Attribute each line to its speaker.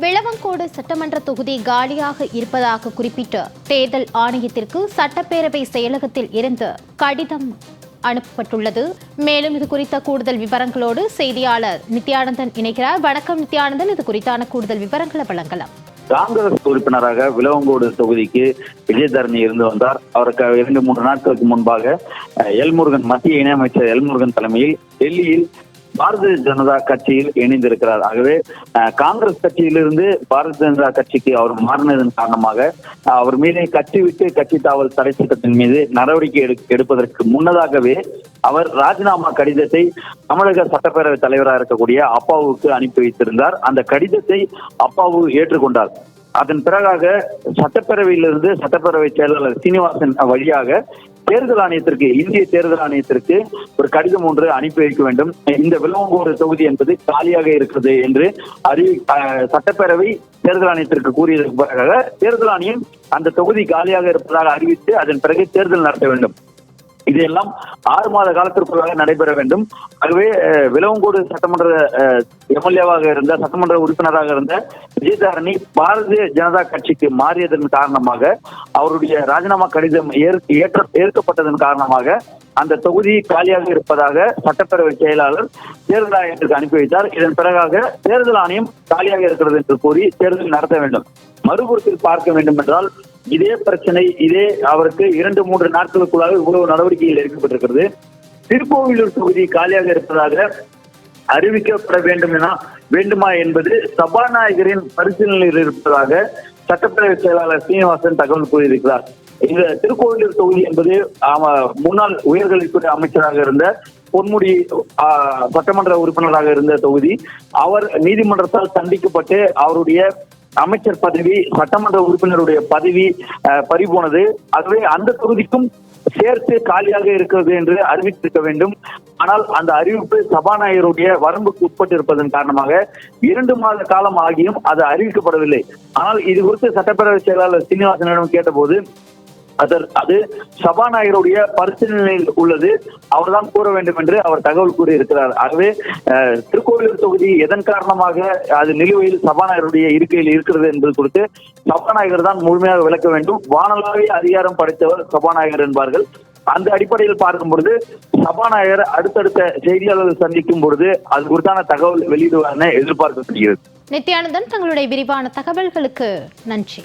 Speaker 1: விளவங்கோடு சட்டமன்ற தொகுதி காலியாக இருப்பதாக குறிப்பிட்டு தேர்தல் ஆணையத்திற்கு சட்டப்பேரவை செயலகத்தில் இருந்து கடிதம் அனுப்பப்பட்டுள்ளது. மேலும் இது குறித்த கூடுதல் விவரங்களோடு செய்தியாளர் நித்யானந்தன் இணைக்கிறார் வணக்கம் நித்யானந்தன். இது குறித்தான கூடுதல் விவரங்களை வழங்கலாம்.
Speaker 2: காங்கிரஸ் உறுப்பினராக விலவங்கோடு தொகுதிக்கு விஜயதரணி இருந்து வந்தார். அவருக்கு இரண்டு மூன்று நாட்களுக்கு முன்பாக அஹ், எல்முருகன் மத்திய இணையமைச்சர் எல்முருகன் தலைமையில் டெல்லியில் பாரதிய ஜனதா கட்சியில் இணைந்திருக்கிறார். ஆகவே காங்கிரஸ் கட்சியிலிருந்து பாரதிய ஜனதா கட்சிக்கு அவர் மாறினதன் காரணமாக அவர் மீது கட்சி விட்டு கட்சி தாவல் தடை சட்டத்தின் மீது நடவடிக்கை எடுப்பதற்கு முன்னதாகவே அவர் ராஜினாமா கடிதத்தை தமிழக சட்டப்பேரவை தலைவராக இருக்கக்கூடிய அப்பாவுக்கு அனுப்பி வைத்திருந்தார். அந்த கடிதத்தை அப்பாவு ஏற்றுக்கொண்டார். அதன் பிறகாக சட்டப்பேரவையிலிருந்து சட்டப்பேரவை செயலாளர் சீனிவாசன் வழியாக தேர்தல் ஆணையத்திற்கு இந்திய தேர்தல் ஆணையத்திற்கு ஒரு கடிதம் ஒன்று அனுப்பி வைக்க வேண்டும். இந்த விலவங்கோடு தொகுதி என்பது காலியாக இருக்கிறது என்று அறிவி அஹ், சட்டப்பேரவை தேர்தல் ஆணையத்திற்கு கூறியதற்கு பிறகாக தேர்தல் ஆணையம் அந்த தொகுதி காலியாக இருப்பதாக அறிவித்து அதன் பிறகு தேர்தல் நடத்த வேண்டும். இதெல்லாம் ஆறு மாத காலத்திற்குள்ளாக நடைபெற வேண்டும். ஆகவே விலவங்கோடு சட்டமன்ற எம்எல்ஏவாக இருந்த சட்டமன்ற உறுப்பினராக இருந்த விஜயதாரணி பாரதிய ஜனதா கட்சிக்கு மாறியதன் காரணமாக அவருடைய ராஜினாமா கடிதம் ஏற்ற ஏற்கப்பட்டதன் காரணமாக அந்த தொகுதி காலியாக இருப்பதாக சட்டப்பேரவை செயலாளர் தேர்தல் ஆணையத்திற்கு அனுப்பி வைத்தார். இதன் பிறகாக தேர்தல் ஆணையம் காலியாக இருக்கிறது என்று கூறி தேர்தல் நடத்த வேண்டும். மறுபுறத்தில் பார்க்க வேண்டும் என்றால் இதே பிரச்சனை இதே அவருக்கு இரண்டு மூன்று நாட்களுக்குள்ளாக இவ்வளவு நடவடிக்கைகள் எடுக்கப்பட்டிருக்கிறது. திருக்கோவிலூர் தொகுதி காலியாக இருப்பதாக அறிவிக்கப்பட வேண்டும் என வேண்டுமா என்பது சபாநாயகரின் பரிசீலனையில் இருப்பதாக சட்டப்பேரவை செயலாளர் சீனிவாசன் தகவல் கூறியிருக்கிறார். இந்த திருக்கோவிலூர் தொகுதி என்பது முன்னாள் உயர்கல்வித்துறை அமைச்சராக இருந்த பொன்முடி சட்டமன்ற உறுப்பினராக இருந்த தொகுதி. அவர் நீதிமன்றத்தால் தண்டிக்கப்பட்டு அவருடைய அமைச்சர் பதவி சட்டமன்ற உறுப்பினருடைய பதவி அஹ், பறிபோனது. ஆகவே அந்த தொகுதிக்கும் சேர்த்து காலியாக இருக்கிறது என்று அறிவித்திருக்க வேண்டும். ஆனால் அந்த அறிவிப்பு சபாநாயகருடைய வரம்புக்கு உட்பட்டு இருப்பதன் காரணமாக இரண்டு மாத காலம் ஆகியும் அது அறிவிக்கப்படவில்லை. ஆனால் இது குறித்து சட்டப்பேரவை செயலாளர் சீனிவாசனிடம் கேட்டபோது அது சபாநாயகருடைய பரிசீலனையில் உள்ளது. அவர்தான் கூற வேண்டும் என்று அவர் தகவல் கூறியிருக்கிறார். ஆகவே அஹ், திருக்கோவிலூர் தொகுதி எதன் காரணமாக அது நிலுவையில் சபாநாயகருடைய இருக்கையில் இருக்கிறது என்பது குறித்து சபாநாயகர் தான் முழுமையாக விளக்க வேண்டும். வானளாவிய அதிகாரம் படைத்தவர் சபாநாயகர் என்பார்கள். அந்த அடிப்படையில் பார்க்கும் பொழுது சபாநாயகர் அடுத்தடுத்த செய்தியாளர்கள் சந்திக்கும் பொழுது அது குறித்தான தகவல் வெளியிடுவார் என எதிர்பார்க்கப்படுகிறது.
Speaker 1: நித்யானந்தன் தங்களுடைய விரிவான தகவல்களுக்கு நன்றி.